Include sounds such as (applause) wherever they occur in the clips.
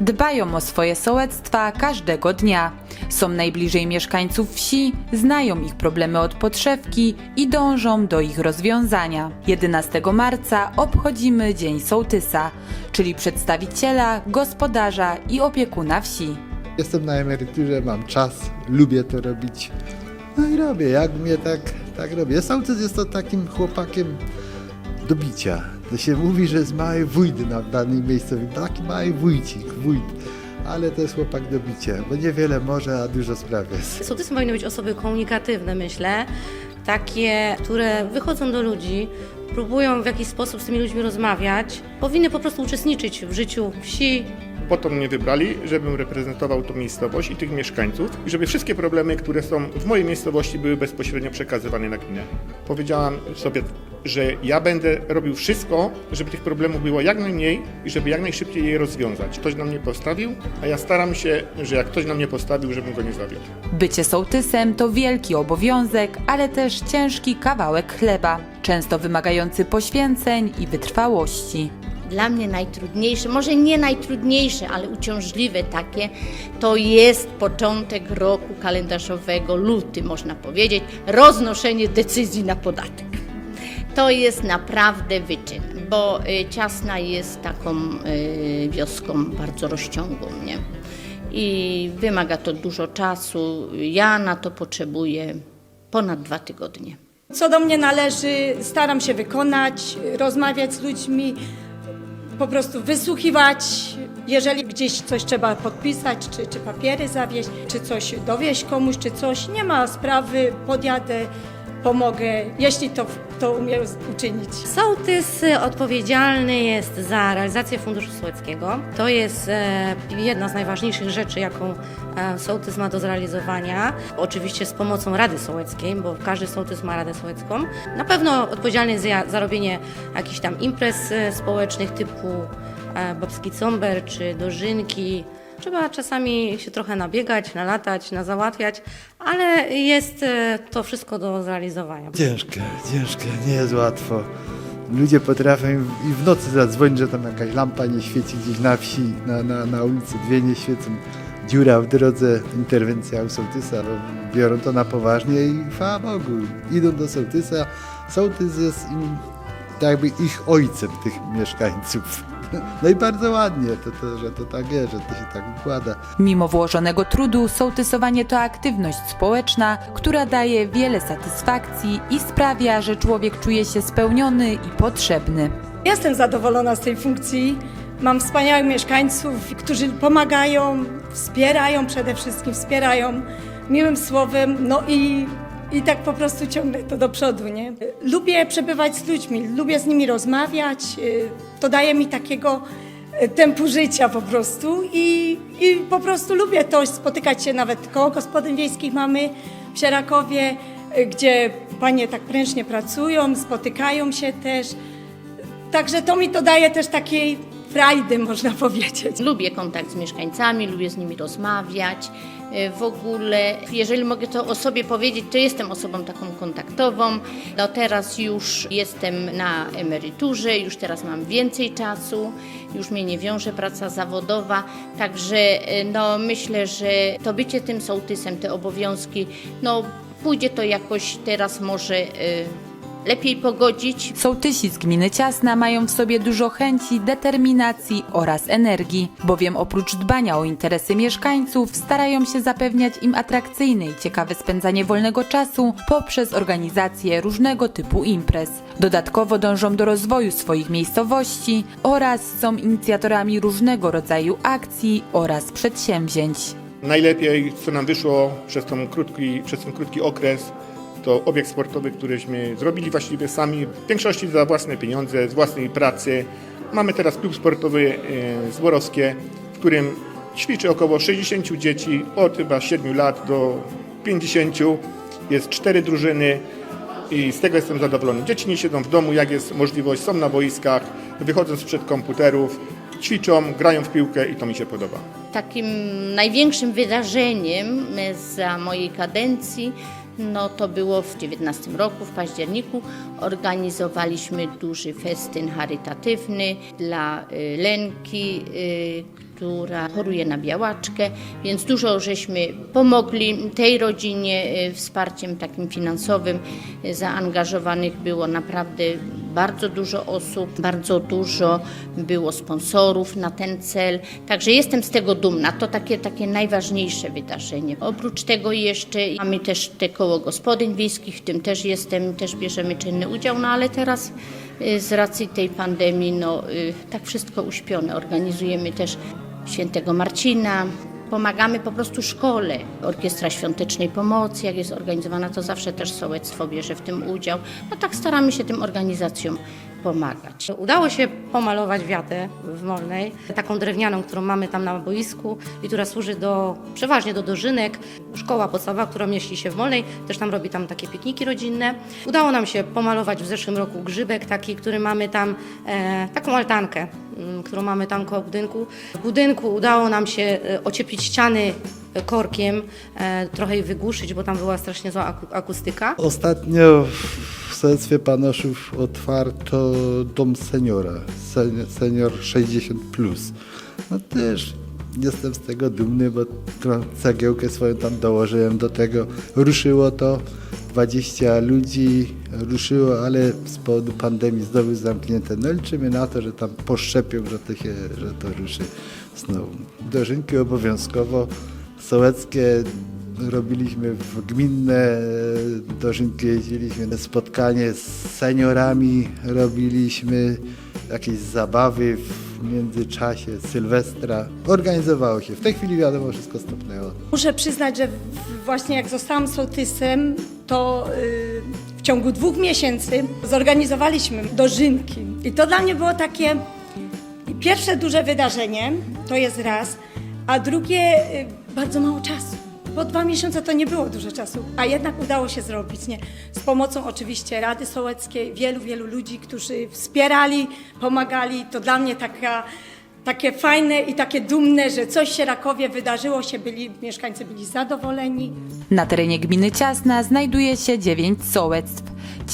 Dbają o swoje sołectwa każdego dnia. Są najbliżej mieszkańców wsi, znają ich problemy od podszewki i dążą do ich rozwiązania. 11 marca obchodzimy Dzień Sołtysa, czyli przedstawiciela, gospodarza i opiekuna wsi. Jestem na emeryturze, mam czas, lubię to robić. No i robię, jak mnie tak, tak robię. Sołtys jest to takim chłopakiem do bicia. To się mówi, że jest mały wójt na danej miejscowi. Taki mały wójcik, wójt. Ale to jest chłopak do bicia, bo niewiele może, a dużo sprawia. Sołtysem powinny być osoby komunikatywne, myślę, takie, które wychodzą do ludzi, próbują w jakiś sposób z tymi ludźmi rozmawiać, powinny po prostu uczestniczyć w życiu wsi, Po to mnie wybrali, żebym reprezentował tą miejscowość i tych mieszkańców i żeby wszystkie problemy, które są w mojej miejscowości były bezpośrednio przekazywane na gminę. Powiedziałam sobie, że ja będę robił wszystko, żeby tych problemów było jak najmniej i żeby jak najszybciej je rozwiązać. Ktoś na mnie postawił, a ja staram się, że jak ktoś na mnie postawił, żebym go nie zawiódł. Bycie sołtysem to wielki obowiązek, ale też ciężki kawałek chleba, często wymagający poświęceń i wytrwałości. Dla mnie najtrudniejsze, może nie najtrudniejsze, ale uciążliwe takie, to jest początek roku kalendarzowego, luty można powiedzieć, roznoszenie decyzji na podatek. To jest naprawdę wyczyn, bo y, Ciasna jest taką y, wioską bardzo rozciągłą, nie? I wymaga to dużo czasu. Ja na to potrzebuję ponad dwa tygodnie. Co do mnie należy, staram się wykonać, rozmawiać z ludźmi, po prostu wysłuchiwać. Jeżeli gdzieś coś trzeba podpisać, czy, czy papiery zawieźć, czy coś dowieść komuś, czy coś, nie ma sprawy, podjadę, pomogę, jeśli to, to umiem uczynić. Sołtys y, odpowiedzialny jest za realizację Funduszu Sołeckiego. To jest e, jedna z najważniejszych rzeczy, jaką e, sołtys ma do zrealizowania. Oczywiście z pomocą Rady Sołeckiej, bo każdy sołtys ma Radę Sołecką. Na pewno odpowiedzialny jest za, za robienie jakichś tam imprez e, społecznych typu e, babski comber czy dożynki. Trzeba czasami się trochę nabiegać, nalatać, nazałatwiać, ale jest e, to wszystko do zrealizowania. Ciężkie, ciężkie, nie jest łatwo. Ludzie potrafią i w nocy zadzwonić, że tam jakaś lampa nie świeci gdzieś na wsi, na, na, na ulicy, dwie nie świecą. Dziura w drodze, interwencja u sołtysa, no, biorą to na poważnie i chwała Bogu, idą do sołtysa. Sołtys jest im jakby ich ojcem tych mieszkańców. (laughs) No i bardzo ładnie, to, to, że to tak jest, że to się tak układa. Mimo włożonego trudu, sołtysowanie to aktywność społeczna, która daje wiele satysfakcji i sprawia, że człowiek czuje się spełniony i potrzebny. Jestem zadowolona z tej funkcji. Mam wspaniałych mieszkańców, którzy pomagają, wspierają przede wszystkim, wspierają miłym słowem, no i, i tak po prostu ciągnę to do przodu, nie? Lubię przebywać z ludźmi, lubię z nimi rozmawiać, y, to daje mi takiego y, tempu życia po prostu i, i po prostu lubię to, spotykać się nawet koło gospodyń wiejskich mamy w Sierakowie, y, gdzie panie tak prężnie pracują, spotykają się też. Także to mi to daje też takiej frajdy, można powiedzieć. Lubię kontakt z mieszkańcami, lubię z nimi rozmawiać. Y, W ogóle, jeżeli mogę to o sobie powiedzieć, to jestem osobą taką kontaktową. No teraz już jestem na emeryturze, już teraz mam więcej czasu, już mnie nie wiąże praca zawodowa, także y, no myślę, że to bycie tym sołtysem, te obowiązki, no pójdzie to jakoś teraz może y, lepiej pogodzić. Sołtysi z gminy Ciasna mają w sobie dużo chęci, determinacji oraz energii, bowiem oprócz dbania o interesy mieszkańców starają się zapewniać im atrakcyjne i ciekawe spędzanie wolnego czasu poprzez organizację różnego typu imprez. Dodatkowo dążą do rozwoju swoich miejscowości oraz są inicjatorami różnego rodzaju akcji oraz przedsięwzięć. Najlepiej, co nam wyszło przez, tą krótki, przez ten krótki okres, to obiekt sportowy, któryśmy zrobili właściwie sami, w większości za własne pieniądze, z własnej pracy. Mamy teraz klub sportowy e, Zborowskie, w którym ćwiczy około 60 dzieci od chyba 7 lat do 50. Jest cztery drużyny i z tego jestem zadowolony. Dzieci nie siedzą w domu, jak jest możliwość, są na boiskach, wychodzą sprzed komputerów, ćwiczą, grają w piłkę i to mi się podoba. Takim największym wydarzeniem e, za mojej kadencji no to było w 19 roku, w październiku. Organizowaliśmy duży festyn charytatywny dla y, Lenki, y, która choruje na białaczkę, więc dużo żeśmy pomogli tej rodzinie e, wsparciem takim finansowym. Zaangażowanych było naprawdę bardzo dużo osób, bardzo dużo było sponsorów na ten cel. Także jestem z tego dumna. To takie, takie najważniejsze wydarzenie. Oprócz tego jeszcze mamy też te koło gospodyń wiejskich, w tym też jestem, też bierzemy czynny udział, no ale teraz y, z racji tej pandemii, no y, tak wszystko uśpione. Organizujemy też świętego Marcina, Pomagamy po prostu szkole. Orkiestra Świątecznej Pomocy, jak jest organizowana, to zawsze też sołectwo bierze w tym udział. No tak staramy się tym organizacjom pomagać. Udało się pomalować wiatę w Molnej, taką drewnianą, którą mamy tam na boisku i która służy do, przeważnie do dożynek. Szkoła podstawowa, która mieści się w Molnej, też tam robi tam takie pikniki rodzinne. Udało nam się pomalować w zeszłym roku grzybek taki, który mamy tam, e, taką altankę, którą mamy tam koło budynku. W budynku udało nam się e, ocieplić ściany korkiem, e, trochę je wygłuszyć, bo tam była strasznie zła aku- akustyka. Ostatnio w sołectwie Panoszów otwarto dom seniora, sen- senior 60+. Plus. No też jestem z tego dumny, bo cegiełkę swoją tam dołożyłem do tego. Ruszyło to, 20 ludzi ruszyło, ale z powodu pandemii znowu zamknięte. No liczymy na to, że tam poszczepią, że to, się, że to ruszy znowu. Dożynki obowiązkowo sołeckie robiliśmy w gminne dożynki, jeździliśmy spotkanie z seniorami, robiliśmy jakieś zabawy w międzyczasie, Sylwestra. Organizowało się. W tej chwili wiadomo, wszystko stopnęło. Muszę przyznać, że właśnie jak zostałam sołtysem, to y, w ciągu dwóch miesięcy zorganizowaliśmy dożynki. I to dla mnie było takie pierwsze duże wydarzenie, to jest raz, a drugie y, bardzo mało czasu. Bo dwa miesiące to nie było dużo czasu, a jednak udało się zrobić, nie? Z pomocą oczywiście Rady Sołeckiej, wielu, wielu ludzi, którzy wspierali, pomagali. To dla mnie taka, takie fajne i takie dumne, że coś się Rakowie wydarzyło, się byli, mieszkańcy byli zadowoleni. Na terenie gminy Ciasna znajduje się dziewięć sołectw.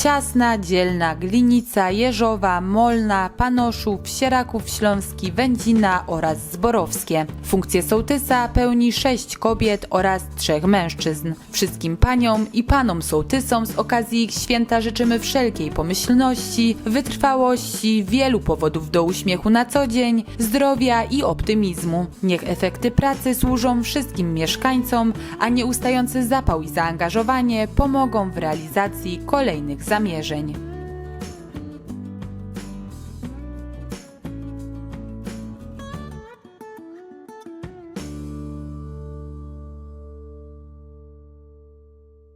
Ciasna, Dzielna, Glinica, Jeżowa, Molna, Panoszów, Sieraków Śląski, Wędzina oraz Zborowskie. Funkcję sołtysa pełni sześć kobiet oraz trzech mężczyzn. Wszystkim paniom i panom sołtysom z okazji ich święta życzymy wszelkiej pomyślności, wytrwałości, wielu powodów do uśmiechu na co dzień, zdrowia i optymizmu. Niech efekty pracy służą wszystkim mieszkańcom, a nieustający zapał i zaangażowanie pomogą w realizacji kolejnych zamierzeń.